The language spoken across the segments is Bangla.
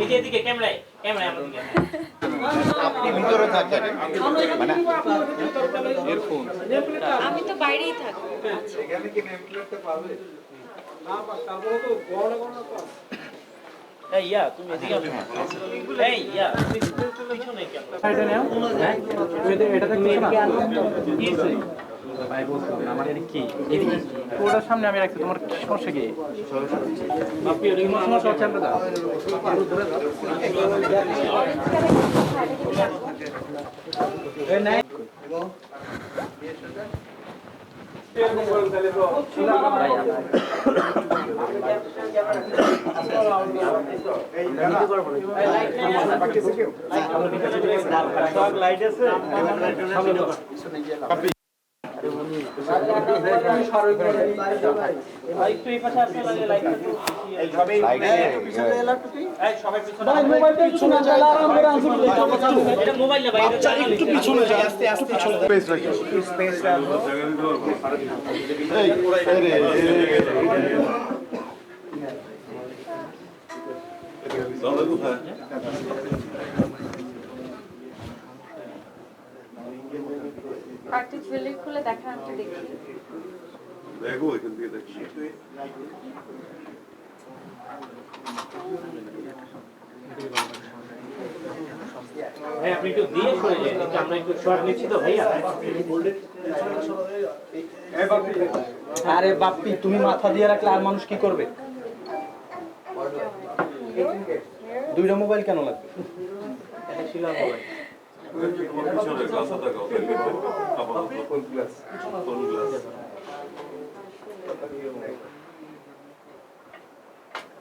এই যে এদিকে ক্যামেরায় ক্যামেরায় হ্যাঁ। আপনি ভিতরে থাকেন। মানে আমি তো বাইরেই থাকব। এই ইয়া তুমি এদিকে আসো। এই ইয়া তুমি পিছনে কেন? এটা নাও। এটা কি না? কি হয়েছে? ভাই আমার এটা কি? এদিকে ওটার সামনে আমি রাখছি। তোমার কি সমস্যা কি? বাপি ওটা সমস্যা হচ্ছে আমরা দাও ভাই একটু এই পাশে আসতে লাগে লাইটটা একটু এই সবাই পিছনে এটা মোবাইল না ভাই এটা একটু পিছনে যা আস্তে আস্তে পিছনে জুয়েলারি খুলে দেখান একটু দেখি। দেখো এখান থেকে দেখি ভাই আপনি একটু দিয়ে সরে যান একটু আমরা একটু শর্ট নিচ্ছি তো ভাইয়া। আরে বাপ্পি তুমি মাথা দিয়ে রাখলে আর মানুষ কি করবে? দুইটা মোবাইল কেন লাগবে? এটা ছিল মোবাইল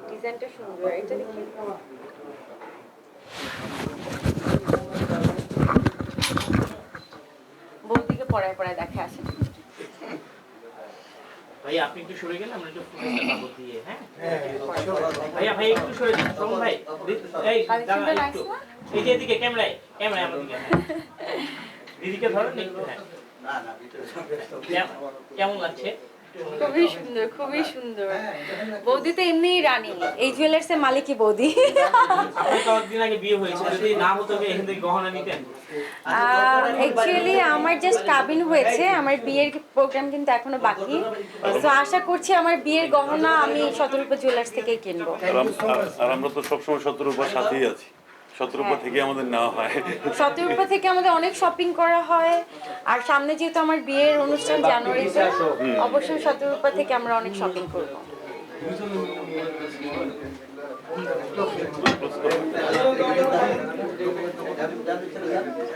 ডিজাইনটা সুন্দর এটা দেখি। বৌদিকে পড়ায় পড়ায় দেখে আসে ভাই আপনি একটু সরে গেলে আমরা একটু পাবো দিয়ে হ্যাঁ? ভাইয়া ভাই একটু সরে যান। ভাই দি- এই দাঁড়া একটু। না? এই যে এদিকে ক্যামেরায় ক্যামেরায় আমার দিকে হ্যাঁ। দিদিকে ধরেন হ্যাঁ। কেমন- কেমন লাগছে? খুবই সুন্দর খুবই সুন্দর। বৌদি তো এমনিই রানী এই জুয়েলার্সের মালিকই বৌদি। আপনার আগে বিয়ে হয়েছে যদি না হতো কি এখান থেকে গহনা নিতেন? অ্যাকচুয়ালি আমার জাস্ট কাবিন হয়েছে আমার বিয়ের প্রোগ্রাম কিন্তু এখনও বাকি। তো আশা করছি আমার বিয়ের গহনা আমি শতরূপা জুয়েলার্স থেকেই কিনবো। আর আমরা তো সবসময় শতরূপার সাথেই আছি। শতরূপা থেকে আমাদের নেওয়া হয়। শতরূপা থেকে আমাদের অনেক শপিং করা হয়। আর সামনে যেহেতু আমার বিয়ের অনুষ্ঠান জানুয়ারিতে অবশ্যই শতরূপা থেকে আমরা অনেক শপিং করব।